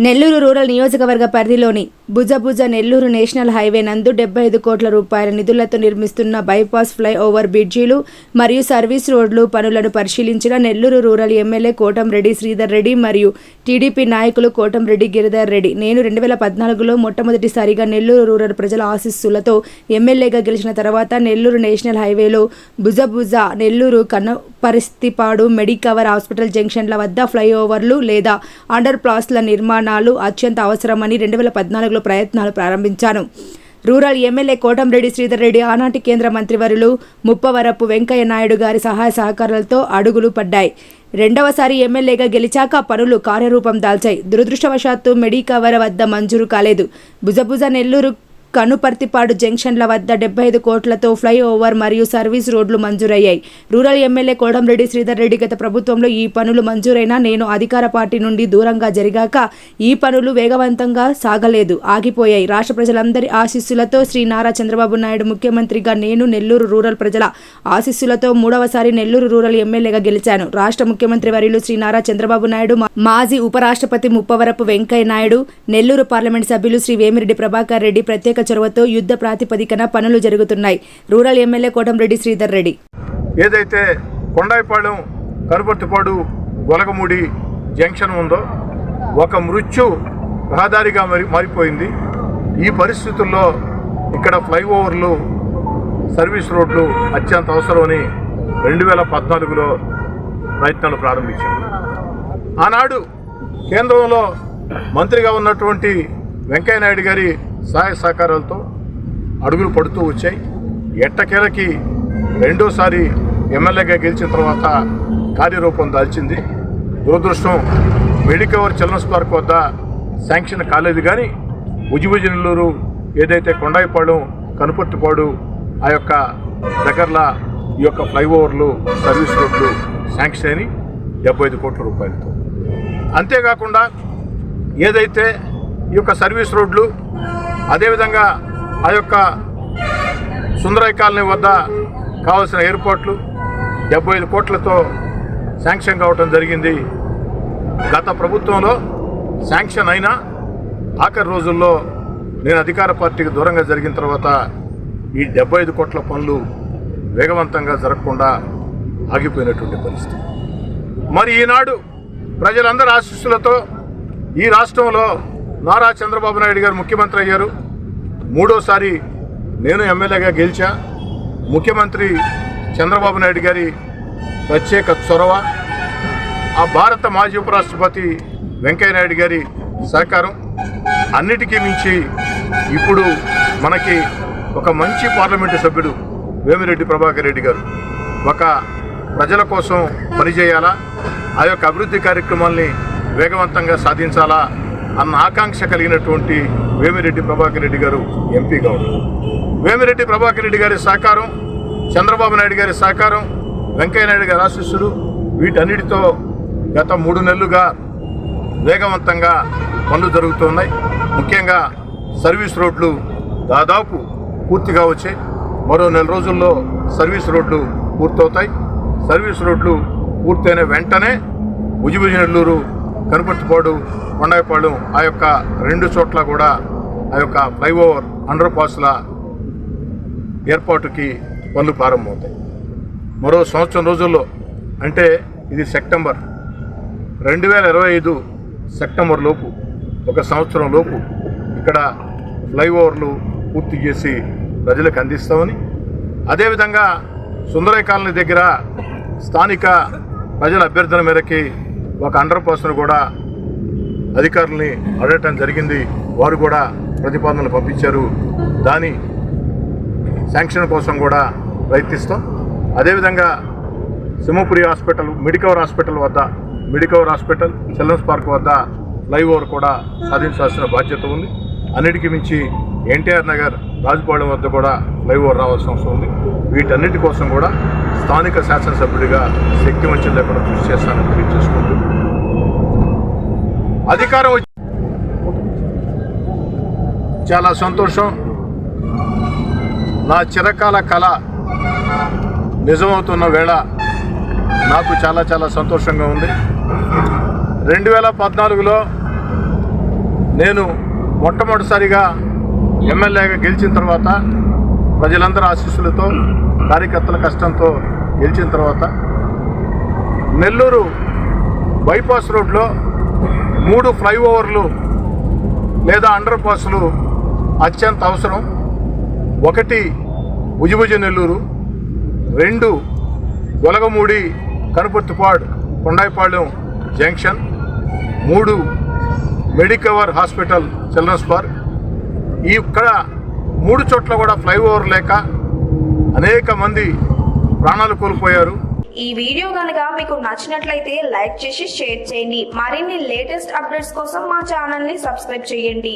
Nellore rural నియోజకవర్గ పరిధిలోని భుజభుజ Nellore national highway నందు డెబ్బై ఐదు కోట్ల రూపాయల నిధులతో నిర్మిస్తున్న బైపాస్ ఫ్లైఓవర్ బ్రిడ్జీలు మరియు సర్వీస్ రోడ్లు పనులను పరిశీలించిన నెల్లూరు రూరల్ ఎమ్మెల్యే కోటంరెడ్డి శ్రీధర్ రెడ్డి మరియు టీడీపీ నాయకులు కోటంరెడ్డి గిరిధర్ రెడ్డి. నేను రెండు వేల పద్నాలుగులో మొట్టమొదటిసారిగా నెల్లూరు రూరల్ ప్రజల ఆశీస్సులతో ఎమ్మెల్యేగా గెలిచిన తర్వాత నెల్లూరు నేషనల్ హైవేలో భుజభుజ నెల్లూరు కన్న పరిస్థితిపాడు మెడికవర్ హాస్పిటల్ జంక్షన్ల వద్ద ఫ్లైఓవర్లు లేదా అండర్ పాస్ల నిర్మాణాలు అత్యంత అవసరమని రెండు వేల పద్నాలుగు పద్నాలుగులో ప్రయత్నాలు ప్రారంభించాను రూరల్ ఎమ్మెల్యే కోటంరెడ్డి శ్రీధర్ రెడ్డి ఆనాటి కేంద్ర మంత్రివర్యులు ముప్పవరపు వెంకయ్య నాయుడు గారి సహాయ సహకారాలతో అడుగులు పడ్డాయి. రెండవసారి ఎమ్మెల్యేగా గెలిచాక పనులు కార్యరూపం దాల్చాయి. దురదృష్టవశాత్తు మెడికవర్ వద్ద మంజూరు కాలేదు. భుజభుజ నెల్లూరు కనుపర్తిపాడు జంక్షన్ల వద్ద డెబ్బై ఐదు కోట్లతో ఫ్లైఓవర్ మరియు సర్వీస్ రోడ్లు మంజూరయ్యాయి. రూరల్ ఎమ్మెల్యే కోడంరెడ్డి శ్రీధర్ రెడ్డి గత ప్రభుత్వంలో ఈ పనులు మంజూరైనా నేను అధికార పార్టీ నుండి దూరంగా జరిగాక ఈ పనులు వేగవంతంగా సాగలేదు ఆగిపోయాయి. రాష్ట్ర ప్రజలందరి ఆశీస్సులతో శ్రీ నారా చంద్రబాబు నాయుడు ముఖ్యమంత్రిగా నేను నెల్లూరు రూరల్ ప్రజల ఆశీస్సులతో మూడవసారి నెల్లూరు రూరల్ ఎమ్మెల్యేగా గెలిచాను. రాష్ట్ర ముఖ్యమంత్రి వర్యులు శ్రీ నారా చంద్రబాబు నాయుడు మాజీ ఉపరాష్ట్రపతి ముప్పవరపు వెంకయ్య నాయుడు నెల్లూరు పార్లమెంట్ సభ్యులు శ్రీ వేమిరెడ్డి ప్రభాకర్ రెడ్డి ప్రత్యేక చొరవతో యుద్ధ ప్రాతిపదికన పనులు జరుగుతున్నాయి. Rural MLA Kotamreddy Sridhar Reddy. ఏదైతే కొండాయిపాళెం కనుపర్తిపాడు గొలగమూడి జంక్షన్ ఉందో ఒక మృత్యు రహదారిగా మరి మారిపోయింది. ఈ పరిస్థితుల్లో ఇక్కడ ఫ్లైఓవర్లు సర్వీస్ రోడ్లు అత్యంత అవసరమని రెండు వేల పద్నాలుగులో ప్రయత్నాలు ప్రారంభించారు. ఆనాడు కేంద్రంలో మంత్రిగా ఉన్నటువంటి వెంకయ్యనాయుడు గారి సహాయ సహకారాలతో అడుగులు పడుతూ వచ్చాయి. ఎట్టకేలకి రెండోసారి ఎమ్మెల్యేగా గెలిచిన తర్వాత కార్యరూపం దాల్చింది. దురదృష్టం మెడికవర్ చిల్డ్రన్స్ పార్క్ వద్ద శాంక్షన్ కాలేదు కానీ ఉజిబుజి నెల్లూరు ఏదైతే కొండాయిపాడు కనుపర్తిపాడు ఆ యొక్క దగ్గరలా ఈ యొక్క ఫ్లైఓవర్లు సర్వీస్ రోడ్లు శాంక్షన్ అయినాయి. డెబ్బై ఐదు కోట్ల రూపాయలతో. అంతేకాకుండా ఏదైతే ఈ యొక్క సర్వీస్ రోడ్లు అదేవిధంగా ఆ యొక్క సుందరయ్య కాలనీ వద్ద కావలసిన ఎయిర్పోర్ట్లు డెబ్బై ఐదు కోట్లతో శాంక్షన్ కావటం జరిగింది. గత ప్రభుత్వంలో శాంక్షన్ అయినా ఆఖరి రోజుల్లో నేను అధికార పార్టీకి దూరంగా జరిగిన తర్వాత ఈ డెబ్బై ఐదు కోట్ల పనులు వేగవంతంగా జరగకుండా ఆగిపోయినటువంటి పరిస్థితి. మరి ఈనాడు ప్రజలందరి ఆశీస్సులతో ఈ రాష్ట్రంలో నారా చంద్రబాబు నాయుడు గారు ముఖ్యమంత్రి అయ్యారు. మూడోసారి నేను ఎమ్మెల్యేగా గెలిచా. ముఖ్యమంత్రి చంద్రబాబు నాయుడు గారి ప్రత్యేక చొరవ. ఆ భారత మాజీ ఉపరాష్ట్రపతి వెంకయ్య నాయుడు గారి సహకారం. అన్నిటికీ మించి ఇప్పుడు మనకి ఒక మంచి పార్లమెంటు సభ్యుడు వేమిరెడ్డి ప్రభాకర్ రెడ్డి గారు. ఒక ప్రజల కోసం పనిచేయాలా? ఆ యొక్క అభివృద్ధి కార్యక్రమాల్ని వేగవంతంగా సాధించాలా? అన్న ఆకాంక్ష కలిగినటువంటి వేమిరెడ్డి ప్రభాకర్ రెడ్డి గారు ఎంపీగా ఉన్నారు. వేమిరెడ్డి ప్రభాకర్ రెడ్డి గారి సహకారం చంద్రబాబు నాయుడు గారి సహకారం వెంకయ్య నాయుడు గారి ఆశీస్సులు వీటన్నిటితో గత మూడు నెలలుగా వేగవంతంగా పనులు జరుగుతున్నాయి. ముఖ్యంగా సర్వీస్ రోడ్లు దాదాపు పూర్తిగా వచ్చాయి. మరో నెల రోజుల్లో సర్వీస్ రోడ్లు పూర్తవుతాయి. సర్వీస్ రోడ్లు పూర్తయిన వెంటనే భుజభుజ నెల్లూరు కనుపర్తిపాడు కొండాయిపాడు ఆ యొక్క రెండు చోట్ల కూడా ఆ యొక్క ఫ్లైఓవర్ అండర్ పాస్ల ఏర్పాటుకి పనులు ప్రారంభమవుతాయి. మరో సంవత్సరం రోజుల్లో అంటే ఇది సెప్టెంబర్ రెండు వేల ఇరవై ఐదు సెప్టెంబర్ లోపు ఒక సంవత్సరం లోపు ఇక్కడ ఫ్లైఓవర్లు పూర్తి చేసి ప్రజలకు అందిస్తామని అదేవిధంగా సుందరయ్య కాలనీ దగ్గర స్థానిక ప్రజల అభ్యర్థన మేరకి ఒక అండర్ పర్సన్ కూడా అధికారుల్ని అడగటం జరిగింది. వారు కూడా ప్రతిపాదనలు పంపించారు. దాని శాంక్షన్ కోసం కూడా ప్రయత్నిస్తాం. అదేవిధంగా సింహపురి హాస్పిటల్ మెడికవర్ హాస్పిటల్ వద్ద మెడికవర్ హాస్పిటల్ చిల్డ్రన్స్ పార్క్ వద్ద ఫ్లైఓవర్ కూడా సాధించాల్సిన బాధ్యత ఉంది. అన్నిటికీ మించి ఎన్టీఆర్ నగర్ రాజపాలెం వద్ద కూడా ఫ్లైఓవర్ రావాల్సిన అవసరం ఉంది. వీటన్నిటి కోసం కూడా స్థానిక శాసనసభ్యుడిగా శక్తి వంచన లేకుండా కృషి చేస్తానని తెలియజేసుకుంటూ అధికారం చాలా సంతోషం. నా చిరకాల కళ నిజమవుతున్న వేళ నాకు చాలా చాలా సంతోషంగా ఉంది. రెండు వేల పద్నాలుగులో నేను మొట్టమొదటిసారిగా ఎమ్మెల్యేగా గెలిచిన తర్వాత ప్రజలందరి ఆశీస్సులతో కార్యకర్తల కష్టంతో గెలిచిన తర్వాత నెల్లూరు బైపాస్ రోడ్లో మూడు ఫ్లైఓవర్లు లేదా అండర్ పాస్లు అత్యంత అవసరం. ఒకటి భుజభుజ నెల్లూరు రెండు గొలగమూడి కనుపర్తిపాడ్ కొండాయిపాళెం జంక్షన్ మూడు మెడికవర్ హాస్పిటల్ చిల్డ్రన్స్ పార్క్ ఈ ఇక్కడ మూడు చోట్ల కూడా ఫ్లైఓవర్ లేక అనేక మంది ప్రాణాలు కోల్పోయారు. ఈ వీడియో కనుక మీకు నచ్చినట్లయితే లైక్ చేసి షేర్ చేయండి. మరిన్ని లేటెస్ట్ అప్డేట్స్ కోసం మా ఛానల్ని సబ్స్క్రైబ్ చేయండి.